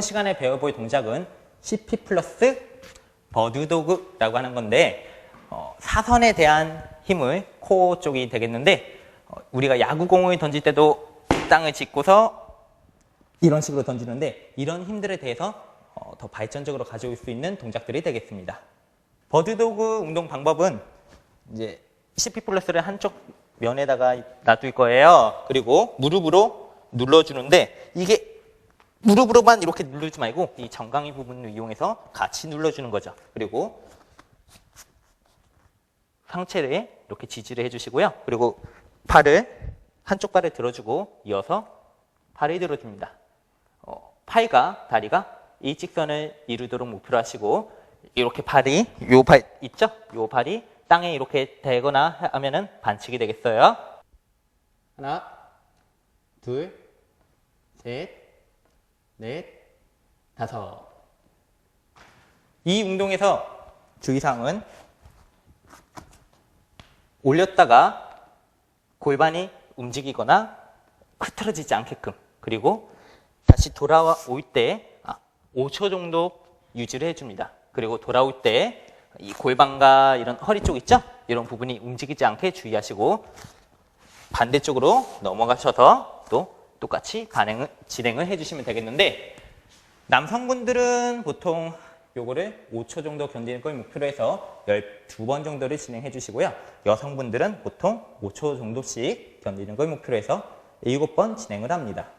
시간에 배워볼 동작은 CP 플러스 버드도그라고 하는 건데 어, 사선에 대한 힘을 코어 쪽이 되겠는데 어, 우리가 야구공을 던질 때도 땅을 짚고서 이런 식으로 던지는데 이런 힘들에 대해서 어, 더 발전적으로 가져올 수 있는 동작들이 되겠습니다. 버드도그 운동 방법은 이제 CP 플러스를 한쪽 면에다가 놔둘 거예요. 그리고 무릎으로 눌러주는데 이게 무릎으로만 이렇게 누르지 말고 이 정강이 부분을 이용해서 같이 눌러주는 거죠. 그리고 상체를 이렇게 지지를 해주시고요. 그리고 팔을 한쪽 발을 들어주고 이어서 팔을 들어줍니다. 어, 팔과 다리가 일직선을 이루도록 목표로 하시고 이렇게 발이 요 발 있죠? 요 발이 땅에 이렇게 대거나 하면은 반칙이 되겠어요. 하나, 둘, 셋, 넷, 다섯. 이 운동에서 주의사항은 올렸다가 골반이 움직이거나 흐트러지지 않게끔 그리고 다시 돌아올 때 아, 5초 정도 유지를 해줍니다. 그리고 돌아올 때 이 골반과 이런 허리 쪽 있죠? 이런 부분이 움직이지 않게 주의하시고 반대쪽으로 넘어가셔서 또 똑같이 반응을, 진행을 해주시면 되겠는데 남성분들은 보통 요거를 5초 정도 견디는 걸 목표로 해서 12번 정도를 진행해 주시고요. 여성분들은 보통 5초 정도씩 견디는 걸 목표로 해서 7번 진행을 합니다.